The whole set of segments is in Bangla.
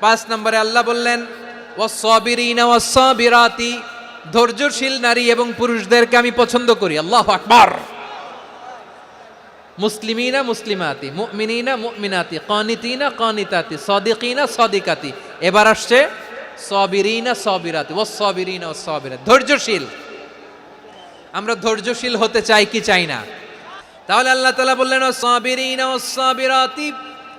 পাঁচ নম্বরে আল্লাহ বললেন ওয়াসসাবিরাতি, ধৈর্যশীল নারী এবং পুরুষদেরকে আমি পছন্দ করি। আল্লাহ আকবার। মুসলিমিনা মুসলিমাতি, মুমিনিনা মুমিনাতি, কানিতিনা কানিতাতি, সাদিকিনা সাদিকাতি। এবার আসছে, সবিরিনা সবিরাতি ও সবিরিনা ও সবিরাত ধৈর্যশীল। আমরা ধৈর্যশীল হতে চাই কি চাই না? তাহলে আল্লাহ তাআলা বললেন ও সবিরিনা ও সবিরাতি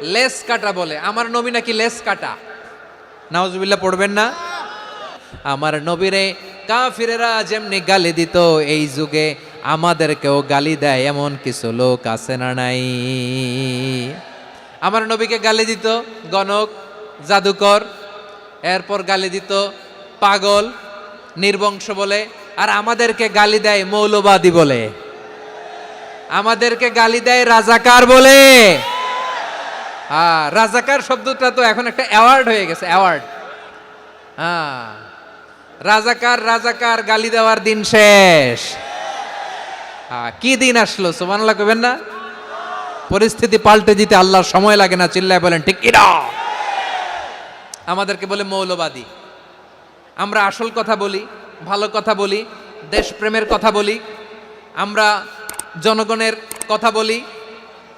লেস কাটা বলে। আমার নবী নাকি লেস কাটা? নাওজুবিল্লাহ পড়বেন না? আমার নবীরে কাফিরেরা যেমনি গালি দিত, এই যুগে আমাদেরকেও গালি দেয় এমন কিছু লোক আছে না নাই? আমার নবীকে গালি দিত গণক, জাদুকর, এরপর গালি দিত পাগল, নির্বংশ বলে, আর আমাদেরকে গালি দেয় মৌলবাদী বলে। আমাদেরকে গালি দেয় রাজাকার বলে। হ্যাঁ রাজাকার শব্দটা তো এখন একটা অ্যাওয়ার্ড হয়ে গেছে অ্যাওয়ার্ড হ্যাঁ রাজাকার রাজাকার, গালি দেওয়ার দিন শেষ। হ্যাঁ কি দিন আসলো, সুবহানাল্লাহ কবেন না? পরিস্থিতি পাল্টে দিতে আল্লাহর সময় লাগে না, চিল্লায় বলেন, ঠিক কিনা? আমাদেরকে বলে মৌলবাদী। আমরা আসল কথা বলি, ভালো কথা বলি, দেশপ্রেমের কথা বলি, আমরা জনগণের কথা বলি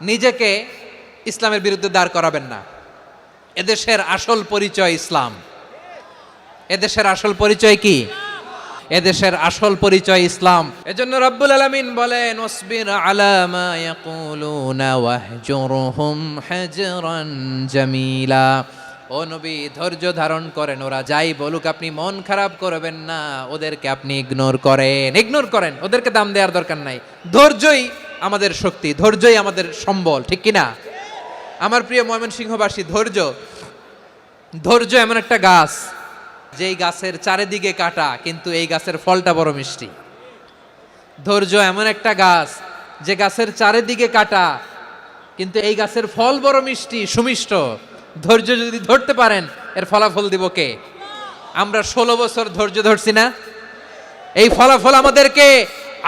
নিজেকে ইসলামের বিরুদ্ধে দাঁড় করাবেন না। এদেশের আসল পরিচয় ইসলাম। এদেশের আসল পরিচয় কি? এদেশের আসল পরিচয় ইসলাম। এজন্য রব্বুল আলামিন বলেন ওসবির জামিলা। ও নবী, ধৈর্য ধারণ করেন, ওরা যাই বলুক, আপনি মন খারাপ করবেন না, ওদেরকে আপনি ইগনোর করেন। ইগনোর করেন, ওদেরকে দাম দেওয়ার দরকার নাই। ধৈর্যই আমাদের শক্তি, ধৈর্যই আমাদের সম্বল, ঠিক কিনা? আমার প্রিয় ময়মনসিংহবাসী, ধৈর্য। ধৈর্য এমন একটা গাছ, যেই গাছের চারিদিকে কাটা, কিন্তু এই গাছের ফলটা বড় মিষ্টি। ধৈর্য এমন একটা গাছ, যে গাছের চারিদিকে কাটা, কিন্তু এই গাছের ফল বড় মিষ্টি, সুমিষ্ট। ধৈর্য যদি ধরতে পারেন, এর ফলাফল দিব কে? আমরা ষোলো বছর ধৈর্য ধরছি না? এই ফলাফল আমাদেরকে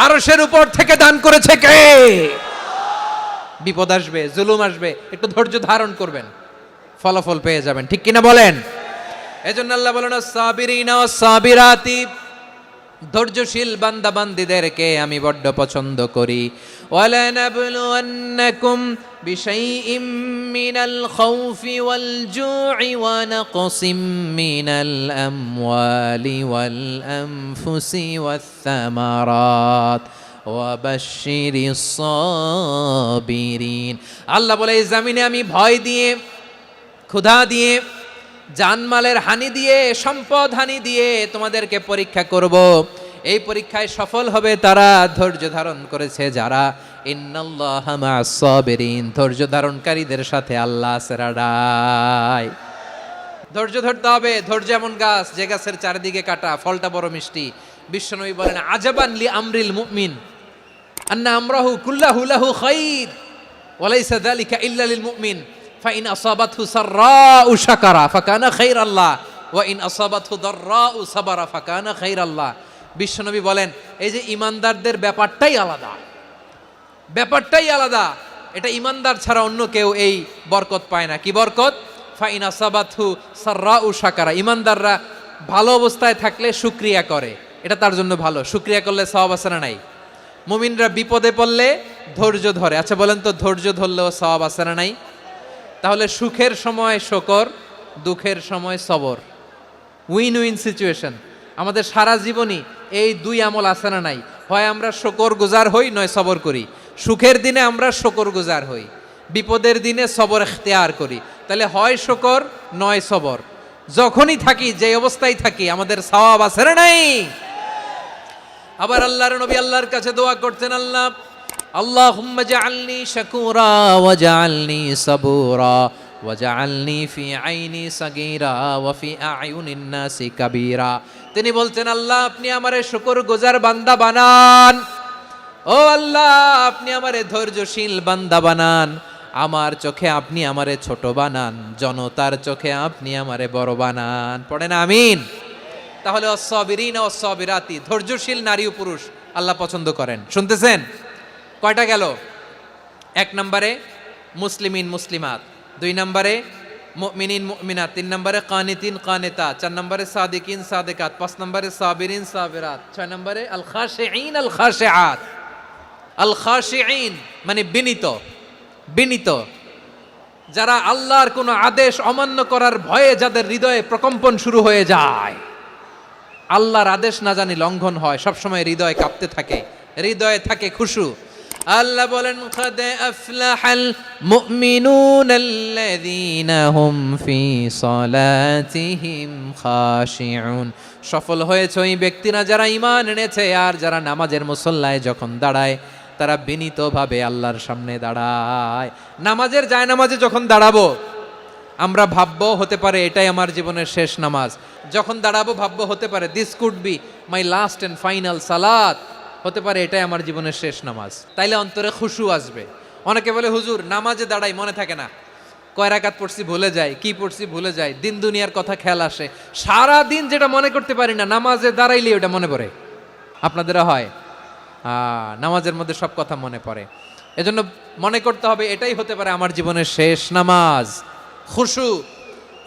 আরসের উপর থেকে দান করেছে কে? বিপদ আসবে, জুলুম আসবে, একটু ধৈর্য ধারণ করবেন, ফলাফল পেয়ে যাবেন, ঠিক কিনা বলেন? এজন্য আল্লাহ বলেন, সাবিরিনা সাবিরাতি, ধৈর্যশীল বান্দা বান্দিদেরকে আমি বড্ড পছন্দ করি। ওয়ালানাবলুয়ান্নাকুম بشيء من الخوف والجوع ونقص من الأموال والأنفس والثمرات وبشر الصابرين আল্লাহ বলে এই জামিনে আমি ভয় দিয়ে ক্ষুধা দিয়ে জানমালের হানি দিয়ে সম্পদ হানি দিয়ে তোমাদেরকে পরীক্ষা করব এই পরীক্ষায় সফল হবে তারা ধৈর্য ধারণ করেছে যারা ইন্নাল্লাহা মা'আস ধৈর্য ধারণকারীদের সাথে আল্লাহ সেরাডায় ধৈর্য ধরতে হবে, ধৈর্য এমন গাছ, যে গাছের চারিদিকে কাটা, ফলটা বড় মিষ্টি। বিশ্বনবী বলেন, আজাবান লি আমরিল মুমিন, আন্না আমরাহু কুল্লাহু লাহু খাইর, ওয়ালাইসা যালিকা ইল্লা লিল মুমিন, ফাইন আসাবাতহু সাররাউ শাকারা, ফাকানা খাইরাল্লাহ, ওয়া ইন আসাবাতহু দাররাউ সাবারা, ফাকানা খাইরাল্লাহ। বিশ্বনবী বলেন, এই যে ইমানদারদের ব্যাপারটাই আলাদা। ব্যাপারটাই আলাদা। এটা ইমানদার ছাড়া অন্য কেউ এই বরকত পায় না। কি বরকত? ফাইন আসাবাতহু সাররাউ শাকারা। ইমানদাররা ভালো অবস্থায় থাকলে শুক্রিয়া করে। এটা তার জন্য ভালো। শুক্রিয়া করলে সওয়াব আছে না নাই? মুমিনরা বিপদে পড়লে ধৈর্য ধরে। আচ্ছা বলেন তো, ধৈর্য ধরলেও সওয়াব আছে না নাই? তাহলে সুখের সময় শকর, দুঃখের সময় সবর। Win win situation. আমাদের সারা জীবনই এই দুই আমল আছে না নাই? হয় আমরা শকর গুজার হই, নয় সবর করি। সুখের দিনে আমরা শকর গুজার হই, বিপদের দিনে সবর এখতেয়ার করি। তাহলে হয় শকর, নয় সবর। যখনই থাকি যে অবস্থায় থাকি, আমাদের সওয়াব আছে নাই? আবার আল্লাহর নবী আল্লাহর কাছে দোয়া করতেন আল্লাহ ওয়া জাআলনি সাবুরা ওয়া জাআলনি ফি আইনি সাগীরা ওয়া ফি আয়ুনিন নাসি কাবীরা। তিনি বলতেন আল্লাহ, আপনি আমারে শুকর গুজার বান্দা বানান। ও আল্লাহ, আপনি আমারে ধৈর্যশীল বান্দা বানান। আমার চোখে আপনি আমারে ছোট বানান। জনতার চোখে আপনি আমারে বড় বানান। পড়েন আমিন। তাহলে অসবিরিন অসবিরাতি ধৈর্যশীল নারী ও পুরুষ আল্লাহ পছন্দ করেন। শুনতেছেন? কয়টা গেল? এক নম্বরে মুসলিমিন, মুসলিমাত। দুই নম্বরে মুমিনিন, মুমিনাত। তিন নম্বরে কানিতিন, কানেতা। চার নম্বরে সাদিকিন, সাদিকাত। পাঁচ নম্বরে সাবিরিন, সাবিরাত। ছয় নম্বরে আল খাশিঈন আল খাশিআত আল খাশিঈন মানে বিনীত বিনীত। যারা আল্লাহর কোনো আদেশ অমান্য করার ভয়ে যাদের হৃদয়ে প্রকম্পন শুরু হয়ে যায়, আল্লাহর আদেশ না জানি লঙ্ঘন হয়, সবসময় হৃদয় কাঁপতে থাকে, হৃদয়ে থাকে খুশু। আল্লাহ বলেন খাদে আফলাহাল মুমিনুন আল্লাযীনা হুম ফি সলাতিহিম খাশিউন। সফল হয়েছে ওই ব্যক্তিরা যারা ঈমান এনেছে, আর যারা নামাজের মুসল্লায় যখন দাঁড়ায় তারা বিনীতভাবে আল্লাহর সামনে দাঁড়ায়। নামাজের যায় নামাজে যখন দাঁড়াবো, আমরা ভাববো হতে পারে এটাই আমার জীবনের শেষ নামাজ। যখন দাঁড়াবো, ভাববো হতে পারে this could be my last and final সালাত হতে পারে এটাই আমার জীবনের শেষ নামাজ। তাইলে অন্তরে খুশু আসবে। অনেকে বলে, হুজুর, নামাজে দাঁড়াই, মনে থাকে না। কয় রাকাত পড়ছি, ভুলে যায় কি পড়ছি, ভুলে যায় দিন দুনিয়ার কথা খেয়াল আসে। সারা দিন যেটা মনে করতে পারি না, নামাজে দাঁড়াইলে ওটা মনে পড়ে। আপনাদেরও হয়। নামাজের মধ্যে সব কথা মনে পড়ে। এজন্য মনে করতে হবে, এটাই হতে পারে আমার জীবনের শেষ নামাজ। খুশু।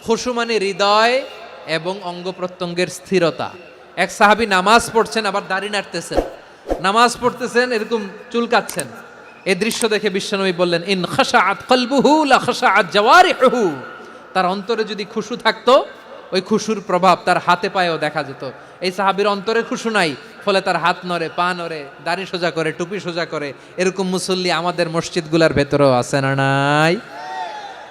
খুশু মানে হৃদয় এবং অঙ্গ প্রত্যঙ্গের স্থিরতা। এক সাহাবী নামাজ পড়ছেন, আবার দাড়ি নাড়তেছেন। নামাজ পড়তেছেন, এরকম চুলকাচ্ছেন এই দৃশ্য দেখে বিশ্বনবী বললেন, ইন খাশাআত কলবুহু লা খাশাআত জাওয়ারিহুহু। তার অন্তরে যদি খুশু থাকতো, ওই খুশুর প্রভাব তার হাতে পায়েও দেখা যেত। এই সাহাবীর অন্তরে খুশু নাই। ফলে তার হাত নড়ে, পা নড়ে, দাড়ি সোজা করে, টুপি সোজা করে, এরকম মুসল্লি আমাদের মসজিদগুলার ভেতরেও আছে না নাই?